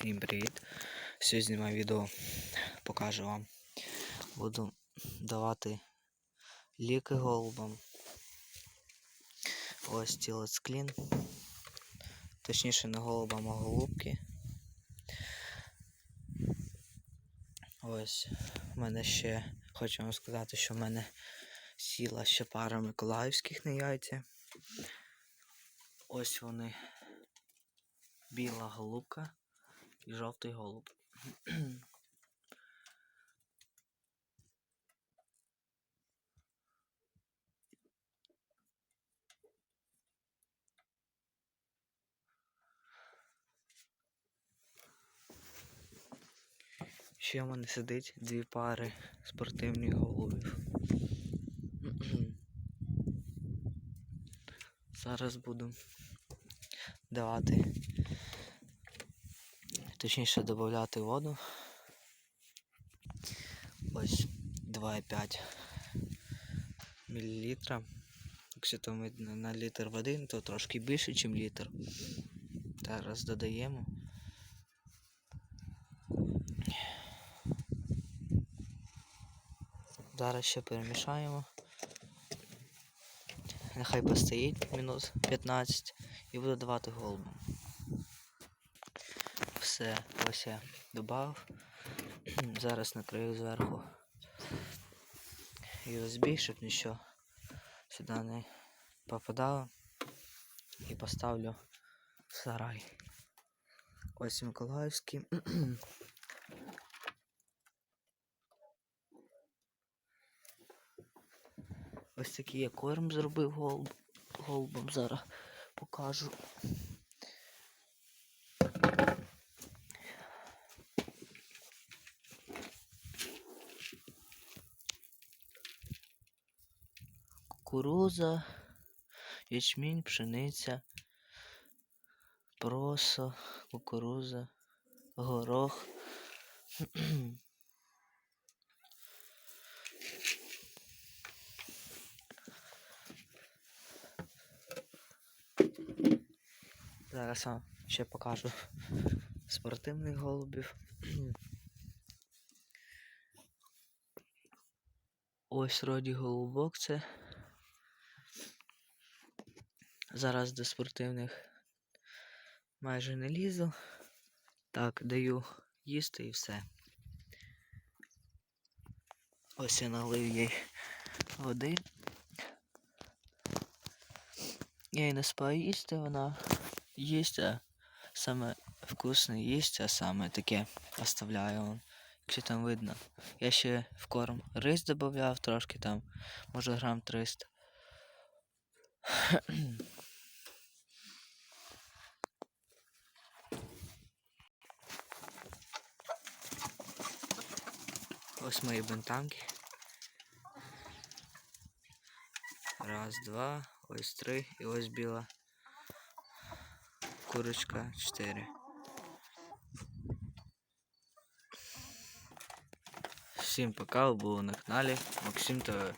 Всім привіт! Сьогодні знімаю відео, покажу вам. Буду давати ліки голубам. Ось тілець клін. Точніше не голубам, а голубки. Ось в мене ще хочу вам сказати, що в мене сіла ще пара миколаївських на яйця. Ось вони. Біла голубка і жовтий голуб. Ще в мене сидить дві пари спортивних голубів. Зараз буду давати, точніше додати воду. Ось 2,5 мл. Якщо то ми на літр води, то трошки більше, ніж літр. Зараз додаємо. Зараз ще перемішаємо. Нехай постоїть мінус 15 і буду давати голубам. Все, ось я додав. Зараз накрию зверху USB, щоб нічого сюди не попадало. І поставлю в сарай. Ось Миколаївський. Ось такий я корм зробив голуб, голубам зараз покажу. Кукуруза, ячмінь, пшениця, просо, кукуруза, горох. Зараз вам ще покажу спортивних голубів. Ось роді голубок це. Зараз до спортивних майже не лізу. Так, даю їсти і все. Ось я налив їй води. Я їй не спаю їсти, вона їсть, а саме вкусне їсть, а саме таке оставляю якщо там видно. Я ще в корм рис додавав трошки там, може грам 300. Ось мої бентамки. Раз, два, ось три і ось біла курочка 4. Всім пока, ви були на каналі Максим ТВ.